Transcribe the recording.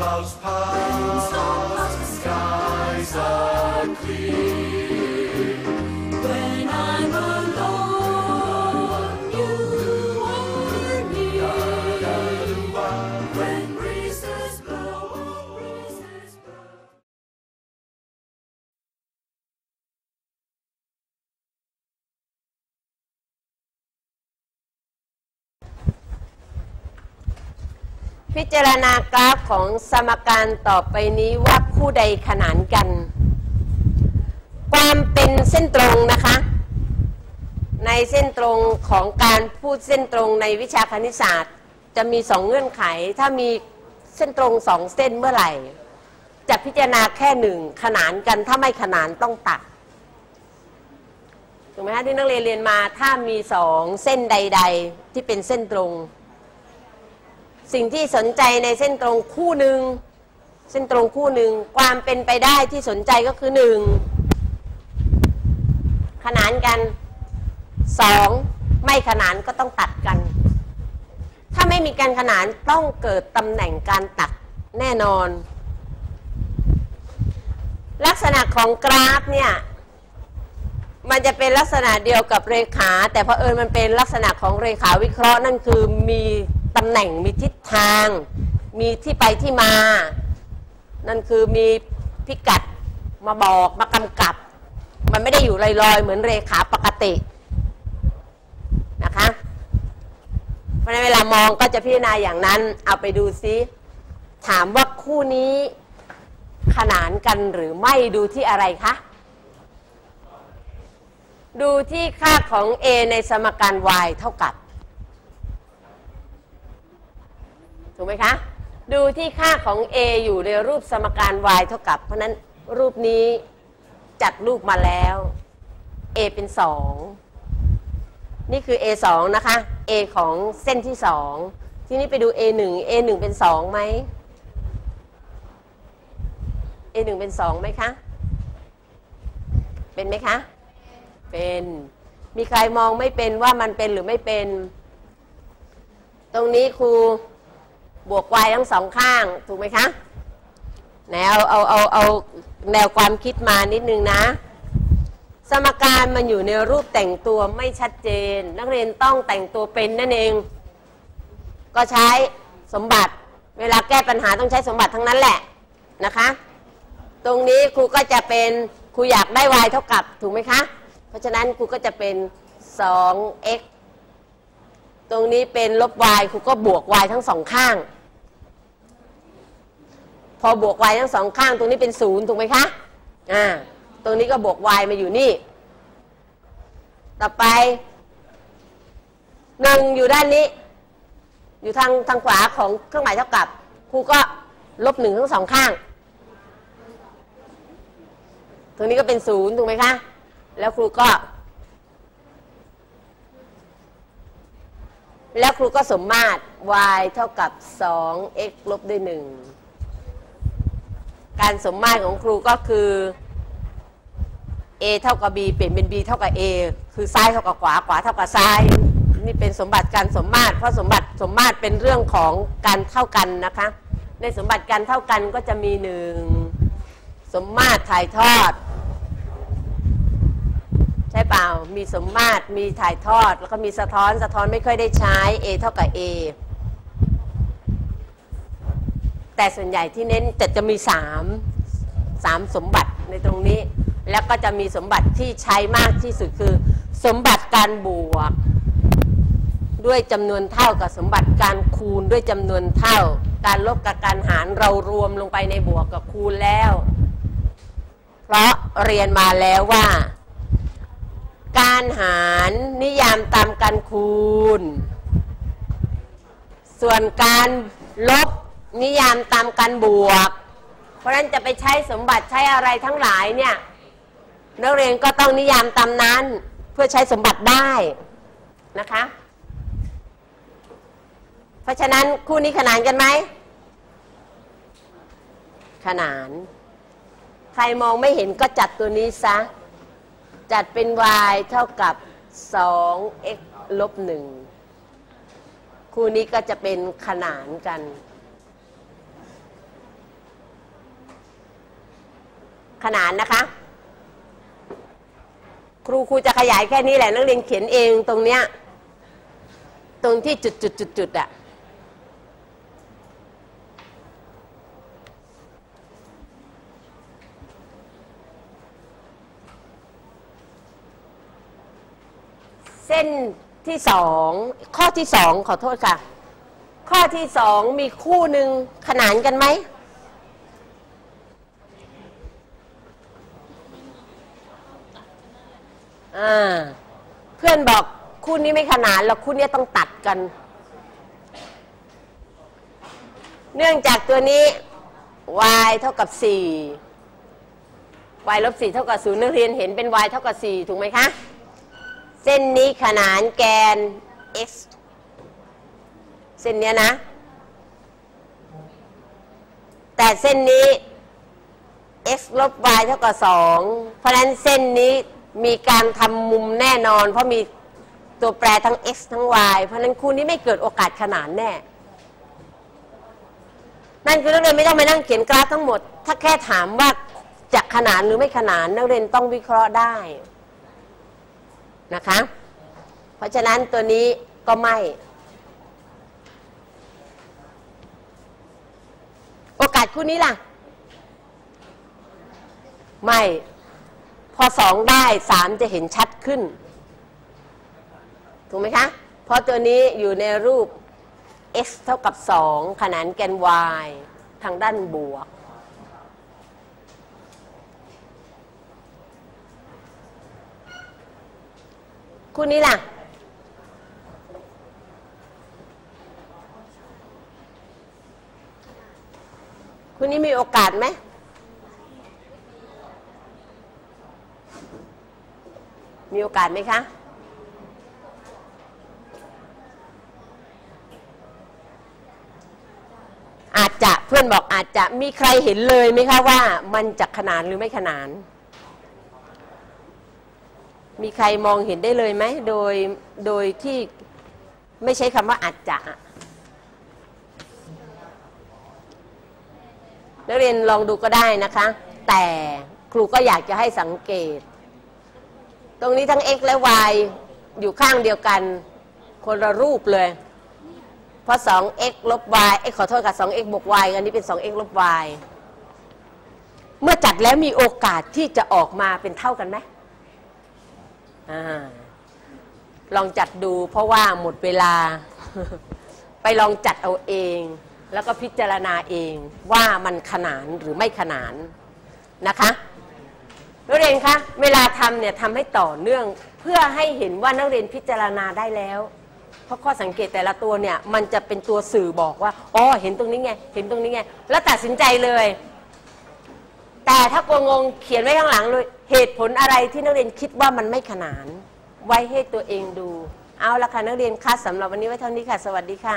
clouds pass, skies are clear. พิจารณากราฟของสมการต่อไปนี้ว่าคู่ใดขนานกัน ความเป็นเส้นตรงนะคะ ในเส้นตรงของการพูดเส้นตรงในวิชาคณิตศาสตร์ จะมีสองเงื่อนไข ถ้ามีเส้นตรงสองเส้นเมื่อไหร่ จะพิจารณาแค่หนึ่งขนานกันถ้าไม่ขนานต้องตัดถูกไหมคะที่นักเรียนเรียนมาถ้ามีสองเส้นใด ๆ ที่เป็นเส้นตรง สิ่งที่สนใจในเส้นตรงคู่หนึ่งเส้นตรงคู่หนึ่งความเป็นไปได้ที่สนใจก็คือหนึ่งขนานกันสองไม่ขนานก็ต้องตัดกัน ถ้าไม่มีการขนานต้องเกิดตำแหน่งการตัดแน่นอน ลักษณะของกราฟเนี่ยมันจะเป็นลักษณะเดียวกับเรขา แต่เพอเอิญมันเป็นลักษณะของเรขาวิเคราะห์นั่นคือมี ตำแหน่งมีทิศทาง มีที่ไปที่มา นั่นคือมีพิกัดมาบอกมากำกับ มันไม่ได้อยู่ลอยๆ เหมือนเรขาปกตินะคะเพราะในเวลามองก็จะพิจารณาอย่างนั้น เอาไปดูซิ ถามว่าคู่นี้ขนานกันหรือไม่ดูที่อะไรคะดูที่ค่าของ a ในสมการ y เท่ากับ ถูกไหมคะ ดูที่ค่าของ a อยู่ในรูปสมการ y เท่ากับ เพราะนั้นรูปนี้จัดรูปมาแล้ว a เป็น 2 นี่คือ a 2นะคะ a ของเส้นที่ 2 ทีนี้ไปดู a 1 a 1เป็น2ไหม a 1เป็น2ไหมคะ เป็นไหมคะ เป็นมีใครมองไม่เป็นว่ามันเป็นหรือไม่เป็น ตรงนี้ครู บวก y ทั้งสองข้าง ถูกไหมคะแนวเอาเอาเอาแนวความคิดมานิดนึงนะ สมการมันอยู่ในรูปแต่งตัวไม่ชัดเจน นักเรียนต้องแต่งตัวเป็นนั่นเอง ก็ใช้สมบัติ เวลาแก้ปัญหาต้องใช้สมบัติทั้งนั้นแหละนะคะ ตรงนี้ครูก็จะเป็นครูอยากได้ y เท่ากับถูกไหมคะ เพราะฉะนั้นครูก็จะเป็น 2x ตรงนี้เป็นลบ y ครูก็บวก y ทั้งสองข้าง พอบวก y ทั้งสองข้างตรงนี้เป็นศูนย์ถูกไหมคะอ่าตรงนี้ก็บวก y มาอยู่นี่ ต่อไปหนึ่งอยู่ด้านนี้ อยู่ทางทางขวาของเครื่องหมายเท่ากับครูก็ลบหนึ่งทั้งสองข้าง ตรงนี้ก็เป็นศูนย์ถูกไหมคะ แล้วครูก็ แล้วครูก็สมมาตร y เท่ากับ 2x ลบด้วย1 การสมมาตรของครูก็คือ a เท่ากับ b เปลี่ยนเป็น b เท่ากับ a คือซ้ายเท่ากับขวาขวาเท่ากับซ้าย นี่เป็นสมบัติการสมมาตร เพราะสมบัติสมมาตรเป็นเรื่องของการเท่ากันนะคะ ในสมบัติการเท่ากันก็จะมีหนึ่งสมมาตรถ่ายทอด ใช่เปล่า มีสมมาตรมีถ่ายทอด แล้วก็มีสะท้อนสะท้อนไม่ค่อยได้ใช้ a เท่ากับ a แต่ส่วนใหญ่ที่เน้นจะจะมี3 3สมบัติในตรงนี้ แล้วก็จะมีสมบัติที่ใช้มากที่สุดคือ สมบัติการบวก ด้วยจำนวนเท่ากับสมบัติการคูณด้วยจำนวนเท่า การลบกับการหารเรารวมลงไปในบวกกับคูณแล้ว เพราะเรียนมาแล้วว่า การหารนิยามตามการคูณ ส่วนการลบ นิยามตามการบวก เพราะฉะนั้นจะไปใช้สมบัติใช้อะไรทั้งหลายเนี่ยนักเรียนก็ต้องนิยามตามนั้นเพื่อใช้สมบัติได้นะคะ เพราะฉะนั้นคู่นี้ขนานกันไหมขนาน ใครมองไม่เห็นก็จัดตัวนี้ซะ จัดเป็น y เท่ากับ 2x ลบ 1 คู่นี้ก็จะเป็นขนานกัน ขนานนะคะ ครูครูจะขยายแค่นี้แหละนักเรียนเขียนเองตรงเนี้ยตรงที่จุดจุดจุดจุดอะเส้นที่สองข้อที่สองขอโทษค่ะ ข้อที่สองมีคู่หนึ่งขนานกันไหม อ่าเพื่อนบอกคู่นี้ไม่ขนานแล้วคู่นี้ต้องตัดกัน เนื่องจากตัวนี้ y เท่ากับ 4 y ลบ4เท่ากับ0นักเรียนเห็นเป็น y เท่ากับ 4 ถูกไหมคะ เส้นนี้ขนานแกน x เส้นเนี้ยนะ แต่เส้นนี้ x ลบ y เท่ากับ 2 เพราะนั้นเส้นนี้ มีการทำมุมแน่นอน เพราะมีตัวแปรทั้ง x ทั้ง y เพราะนั้นคู่นี้ไม่เกิดโอกาสขนานแน่ นั่นคือนักเรียนไม่ต้องไปนั่งเขียนกราฟทั้งหมด ถ้าแค่ถามว่าจะขนานหรือไม่ขนานนักเรียนต้องวิเคราะห์ได้นะคะ เพราะฉะนั้นตัวนี้ก็ไม่ โอกาสคู่นี้ล่ะ ไม่ อสองได้สามจะเห็นชัดขึ้น ถูกไหมคะ เพราะตัวนี้อยู่ในรูป x เท่ากับ 2 ขนานแกน y ทางด้านบวก คู่นี้ล่ะ คู่นี้มีโอกาสไหม มีโอกาสไหมคะ อาจจะเพื่อนบอกอาจจะมีใครเห็นเลยไหมคะว่ามันจะขนานหรือไม่ขนาน มีใครมองเห็นได้เลยไหมโดยโดยที่ไม่ใช้คำว่าอาจจะอะนักเรียนลองดูก็ได้นะคะ แต่ครูก็อยากจะให้สังเกต ตรงนี้ทั้ง x และ y อยู่ข้างเดียวกัน คนละรูปเลย เพราะ 2x ลบ y เอ้ขอโทษค่ะ 2x บวก y อันนี้เป็น 2x ลบ y เมื่อจัดแล้วมีโอกาสที่จะออกมาเป็นเท่ากันไหมอลองจัดดูเพราะว่าหมดเวลา ไปลองจัดเอาเอง แล้วก็พิจารณาเองว่ามันขนานหรือไม่ขนานนะคะ นักเรียนคะเวลาทำเนี่ยทำให้ต่อเนื่อง เพื่อให้เห็นว่านักเรียนพิจารณาได้แล้ว เพราะข้อสังเกตแต่ละตัวเนี่ยมันจะเป็นตัวสื่อบอกว่าอ๋อเห็นตรงนี้ไงเห็นตรงนี้ไงแล้วตัดสินใจเลย แต่ถ้ากลัวงงเขียนไว้ข้างหลังเลย เหตุผลอะไรที่นักเรียนคิดว่ามันไม่ขนาน ไว้ให้ตัวเองดู เอาละค่ะนักเรียนคะสำหรับวันนี้ไว้เท่านี้ค่ะ สวัสดีค่ะ